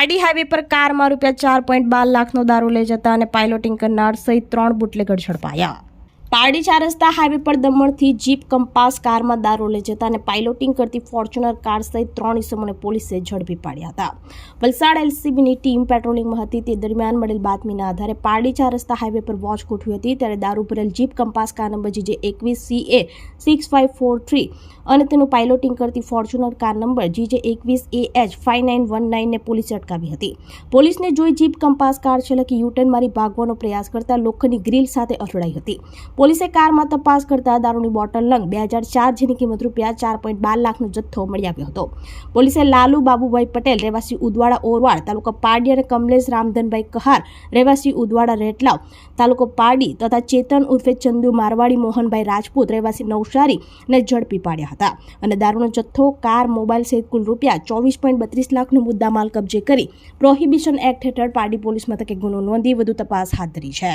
Pardi highway પર કારમાં રૂપિયા ચાર પોઈન્ટ બાર લાખનો દારૂ લઈ જતા અને પાયલોટિંગ કરનાર સહિત ત્રણ બુટલેગર ઝડપાયા. પારડી ચાર રસ્તા હાઈવે પર દમણથી જીપ કંપાસ કારમાં દારૂ લઈ જતા અને પાયલોટિંગ કરતી ફોર્ચ્યુનર કાર સહિત ત્રણ ઇસમોને પોલીસે ઝડપી પાડ્યા હતા. વલસાડ એલસીબીની ટીમ પેટ્રોલિંગમાં હતી. તે દરમિયાન મળેલ બાતમીના આધારે પારડી ચાર રસ્તા હાઈવે પર વોચ ગોઠવી હતી. ત્યારે દારૂ ભરેલ જીપ કંપાસ કાર નંબર જે એકવીસ C A six five four three અને તેનું પાયલોટિંગ કરતી ફોર્ચ્યુનર કાર નંબર જીજે એકવીસ A H five nine one નાઇનને પોલીસે અટકાવી હતી. પોલીસને જોઈ જીપ કંપાસ કાર ચાલકે યુટર્ન મારી ભાગવાનો પ્રયાસ કરતા લોખંડની ગ્રીલ સાથે અથડાઈ હતી. પોલીસે કારમાં તપાસ કરતા દારૂની બોટલ લંગ બે હજાર ચાર જેની કિંમત રૂપિયા ચાર પોઈન્ટ બાર લાખનો જથ્થો મળી આવ્યો હતો. પોલીસે લાલુ બાબુભાઈ પટેલ, રહેવાસી ઉદવાડા ઓરવાડ, તાલુકા પારડી અને કમલેશ રામધનભાઈ કહાર, રહેવાસી ઉદવાડા રેટલાવ, તાલુકો પારડી તથા ચેતન ઉર્ફે ચંદુ મારવાડી, મોહનભાઈ રાજપૂત, રહેવાસી નવસારી ને ઝડપી પાડ્યા હતા અને દારૂનો જથ્થો, કાર, મોબાઈલ સહિત કુલ રૂપિયા ચોવીસ પોઈન્ટ બત્રીસ લાખનો મુદ્દામાલ કબજે કરી પ્રોહિબિશન એક્ટ હેઠળ પારડી પોલીસ મથકે ગુનો નોંધી વધુ તપાસ હાથ ધરી છે.